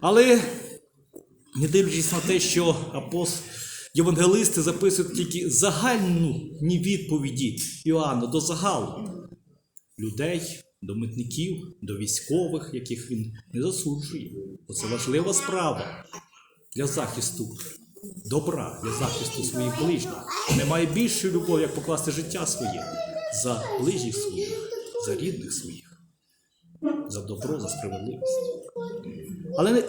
Але не дивлячись на те, що апост... євангелисти записують тільки загальні відповіді Іоанна до загалу людей, до митників, до військових, яких він не засуджує. Бо це важлива справа для захисту добра, для захисту своїх ближніх. Немає більшої любові, як покласти життя своє за ближніх своїх, за рідних своїх, за добро, за справедливість. Але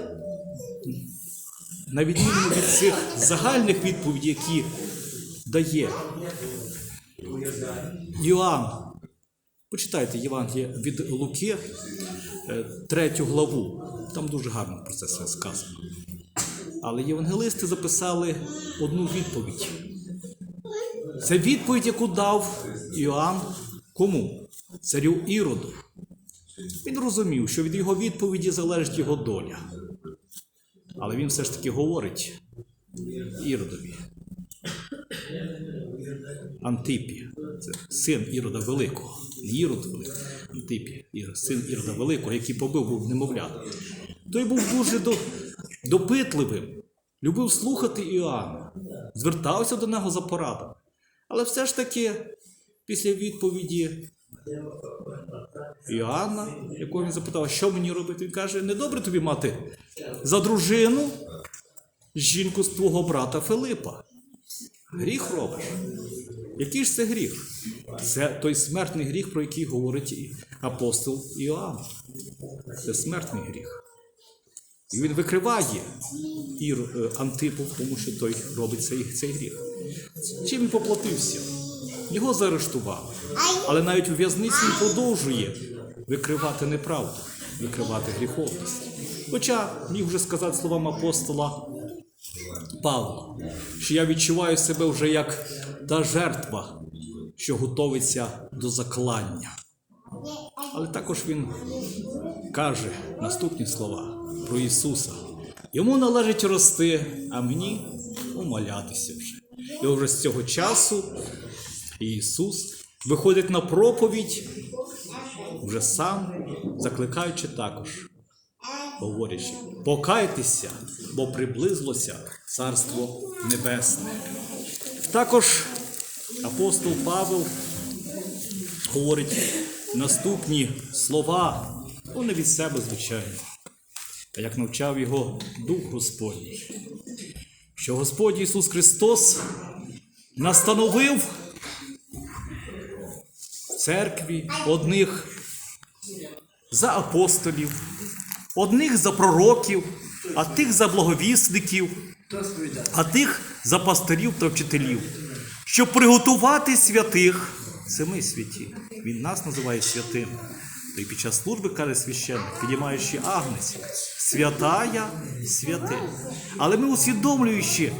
на відміну від цих загальних відповідей, які дає Іоанн, почитайте Євангеліє від Луки, е, третю главу. Там дуже гарно про це все сказано. Але євангелисти записали одну відповідь. Це відповідь, яку дав Іоанн кому? Царю Іроду. Він розумів, що від його відповіді залежить його доля. Але він все ж таки говорить Іродові. Антипі. Це син Ірода Великого. Ірод Великий, Антипі, син Ірода Великого, який побив був немовлят. Той був дуже до- допитливим, любив слухати Іоанна, звертався до нього за порадами. Але все ж таки, після відповіді Іоанна, якого він запитав, що мені робити, він каже: недобре тобі мати за дружину жінку з твого брата Филипа. Гріх робиш. Який ж це гріх? Це той смертний гріх, про який говорить апостол Іоанн. Це смертний гріх. І він викриває Ір е, Антипу, тому що той робить цей, цей гріх. Чим він поплатився? Його заарештували. Але навіть у в'язниці він продовжує викривати неправду, викривати гріховність. Хоча міг вже сказати словам апостола Павла, що я відчуваю себе вже як та жертва, що готовиться до заклання. Але також він каже наступні слова про Ісуса. Йому належить рости, а мені умолятися вже. І вже з цього часу Ісус виходить на проповідь, вже сам закликаючи також, говорячи, покайтеся, бо приблизилося Царство Небесне. Також апостол Павел говорить наступні слова, ну не від себе, звичайно, як навчав його Дух Господній, що Господь Ісус Христос настановив церкві одних за апостолів, одних за пророків, а тих за благовісників, а тих за пастирів та вчителів, щоб приготувати святих. Це ми святі. Він нас називає святим. То й під час служби каже священник, підіймаючи агнець, святая святим. Але ми усвідомлюючи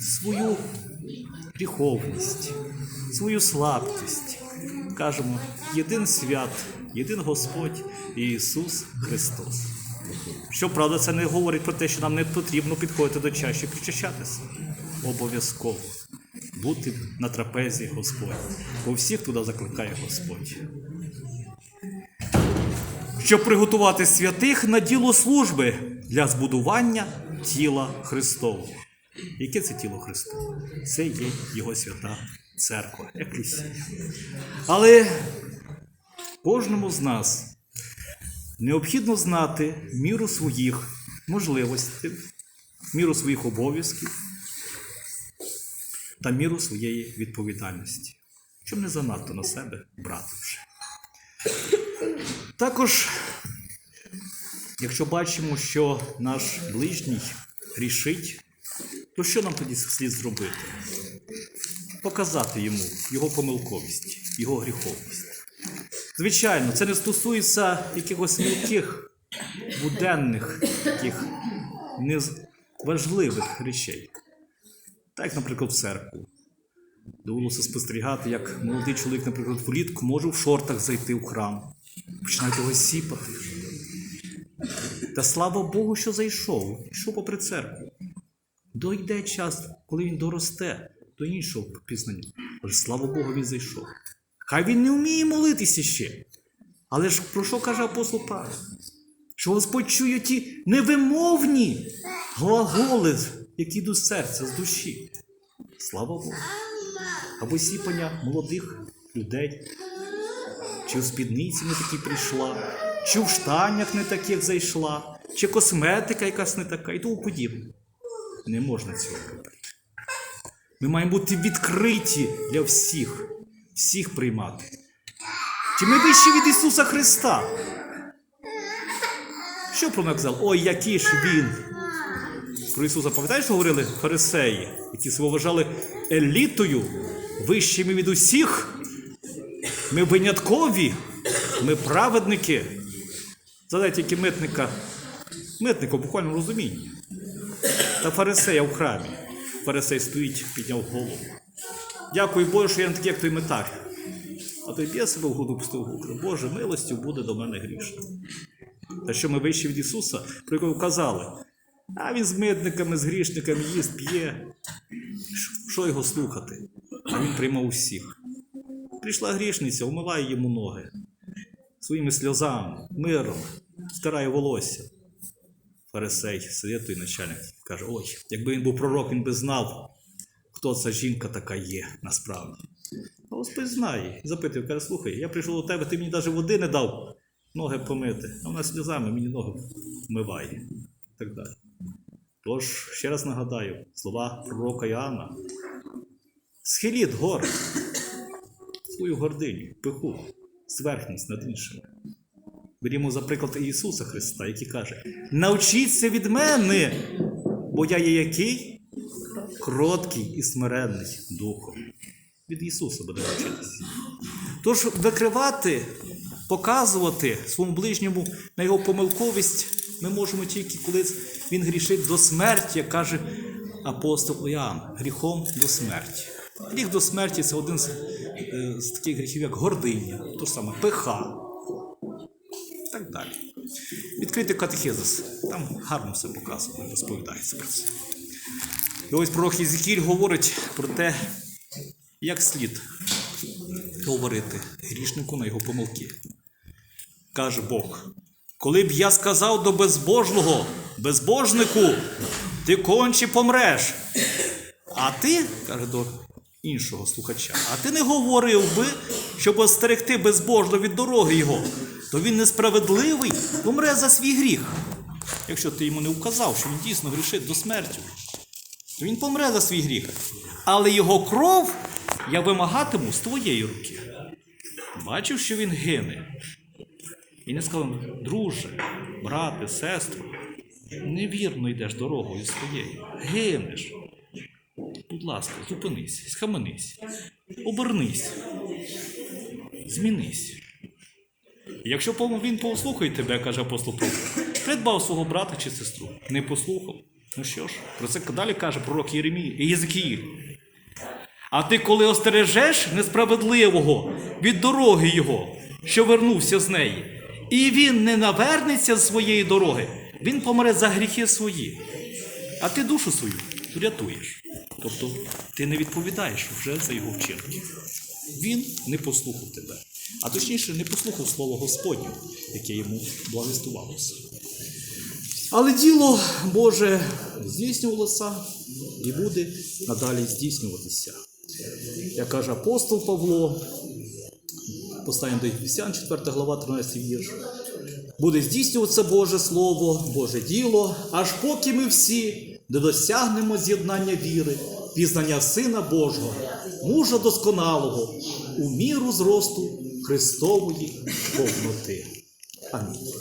свою гріховність, свою слабкість, кажемо, єдин свят, єдин Господь Ісус Христос. Щоправда, це не говорить про те, що нам не потрібно підходити до чаші і причащатися. Обов'язково бути на трапезі Господь, бо всіх туди закликає Господь. Щоб приготувати святих на діло служби для збудування тіла Христового. Яке це тіло Христове? Це є Його свята церква, еклесія. Але кожному з нас необхідно знати міру своїх можливостей, міру своїх обов'язків та міру своєї відповідальності, щоб не занадто на себе брати вже. Також, якщо бачимо, що наш ближній грішить, то що нам тоді слід зробити? Показати йому його помилковість, його гріховність. Звичайно, це не стосується якихось мілких, буденних, таких важливих речей. Так, наприклад, в церкву. Довелося спостерігати, як молодий чоловік, наприклад, влітку може в шортах зайти в храм, починають його сіпати. Та слава Богу, що зайшов, йшов попри церкву. Дойде час, коли він доросте до іншого пізнання. Але слава Богу, він зайшов. Хай він не вміє молитися ще. Але ж про що каже апостол Павло? що Господь чує ті невимовні глаголи, які йдуть з серця, з душі. Слава Богу. Або сіпання молодих людей, чи в спідниці не такі прийшла, чи в штанях не таких зайшла, чи косметика якась не така і тому подібне. Не можна цього робити. Ми маємо бути відкриті для всіх, всіх приймати. Чи ми вищі від Ісуса Христа? Що про мене казав? Ой, який ж він! Про Ісуса пам'ятаєш, що говорили фарисеї, які себе вважали елітою, вищими від усіх. Ми виняткові, ми праведники. Задай тільки митника, митника в буквальному розумінні. Та фарисея в храмі. Фарисей стоїть, підняв голову. Дякую Боже, що я не такий, як той метар. А той б'є себе в груду пустив гукри. Боже, милостю буде до мене грішно. Та що ми вищі від Ісуса, про якого казали, а він з митниками, з грішниками їсть, п'є. Що його слухати? А він приймав усіх. Прийшла грішниця, умиває йому ноги своїми сльозами, миром, стирає волосся. Фарисей сидить той начальник каже: ой, якби він був пророк, він би знав, хто ця жінка така є насправді. А Господь знає. І запитує, каже, слухай, я прийшов до тебе, ти мені навіть води не дав ноги помити, а вона сльозами мені ноги вмиває. І так далі. Тож, ще раз нагадаю, слова пророка Іоанна. Схиліть гори, свою гординю, пиху, зверхність над іншими. Берімо за приклад Ісуса Христа, який каже: навчіться від мене, бо я є який? Кроткий і смиренний духом. Від Ісуса буде навчитися. Тож викривати, показувати своєму ближньому на його помилковість ми можемо тільки коли він грішить до смерті, як каже апостол Іоанн, гріхом до смерті. Гріх до смерті це один з, е, з таких гріхів, як гординя, то ж саме пиха. Так далі. Відкрити катехизис. Там гарно все показано, розповідається про це. І ось пророк Єзекіль говорить про те, як слід говорити грішнику на його помилки. Каже Бог: коли б я сказав до безбожного, безбожнику, ти конче помреш. А ти, каже до іншого слухача, а ти не говорив би, щоб остерегти безбожно від дороги його, то він несправедливий, помре за свій гріх. Якщо ти йому не вказав, що він дійсно грішить до смерті, то він помре за свій гріх. Але його кров я вимагатиму з твоєї руки. Бачив, що він гине. І не сказав, друже, брате, сестру, невірно йдеш дорогою своєю, гинеш. Будь ласка, зупинись, схаменись, обернись, змінись. Якщо він послухає тебе, каже апостол Павло, придбав свого брата чи сестру, не послухав. Ну що ж, про це далі каже пророк Єремій і Єзикіїль. А ти, коли остережеш несправедливого від дороги його, що вернувся з неї, і він не навернеться з своєї дороги, він помре за гріхи свої. А ти душу свою врятуєш. Тобто ти не відповідаєш вже за його вчинки. Він не послухав тебе, а точніше не послухав слово Господнє, яке йому благовістувалося. Але діло Боже здійснювалося і буде надалі здійснюватися. Як каже апостол Павло, послання до Ефесян, 4 глава, 13 вірш. Буде здійснюватися Боже Слово, Боже діло, аж поки ми всі не досягнемо з'єднання віри, пізнання Сина Божого, мужа досконалого, у міру зросту Христової повноти. Амінь.